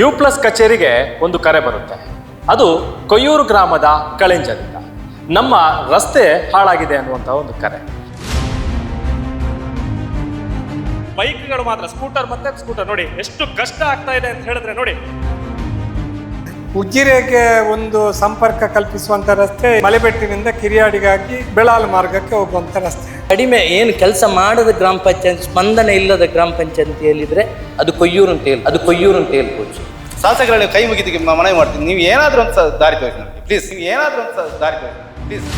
You plus ಕಚೇರಿಗೆ ಒಂದು ಕರೆ ಬರುತ್ತೆ. ಅದು ಕೊಯ್ಯೂರು ಗ್ರಾಮದ ಕಳೆಂಜದಿಂದ. ನಮ್ಮ ರಸ್ತೆ ಹಾಳಾಗಿದೆ ಅನ್ನುವಂಥ ಒಂದು ಕರೆ. ಬೈಕ್ಗಳು ಮಾತ್ರ, ಸ್ಕೂಟರ್ ಮತ್ತೆ ಸ್ಕೂಟರ್ ನೋಡಿ, ಎಷ್ಟು ಕಷ್ಟ ಆಗ್ತಾ ಇದೆ ಅಂತ ಹೇಳಿದ್ರೆ ನೋಡಿ. ಉಜಿರೆಗೆ ಒಂದು ಸಂಪರ್ಕ ಕಲ್ಪಿಸುವಂತ ರಸ್ತೆ ಮಲೆಬೆಟ್ಟಿನಿಂದ ಕಿರಿಯಾಡಿಗಾಗಿ ಬೆಳಾಲ್ ಮಾರ್ಗಕ್ಕೆ ಹೋಗುವಂತ ರಸ್ತೆ ಕಡಿಮೆ ಏನು ಕೆಲಸ ಮಾಡದ ಗ್ರಾಮ ಪಂಚಾಯತ್ ಸ್ಪಂದನೆ ಇಲ್ಲದ ಗ್ರಾಮ ಪಂಚಾಯತಿಯಲ್ಲಿದ್ರೆ ಅದು ಕೊಯ್ಯೂರು ಅಂತ ಹೇಳಿ ಅದು ಕೊಯ್ಯೂರು ಅಂತ ಹೇಳ್ಬೋದು. ಶಾಸಕರಲ್ಲಿ ಕೈ ಮುಗಿದಿಗೆ ಮನವಿ ಮಾಡ್ತೀನಿ. ನೀವು ಏನಾದರೂ ಒಂದು ದಾರಿ ತೋರಿಸಿ ನನಗೆ ಪ್ಲೀಸ್ ನೀವು ಏನಾದರೂ ಒಂದು ದಾರಿ ತೋರಿಸಿ. ಪ್ಲೀಸ್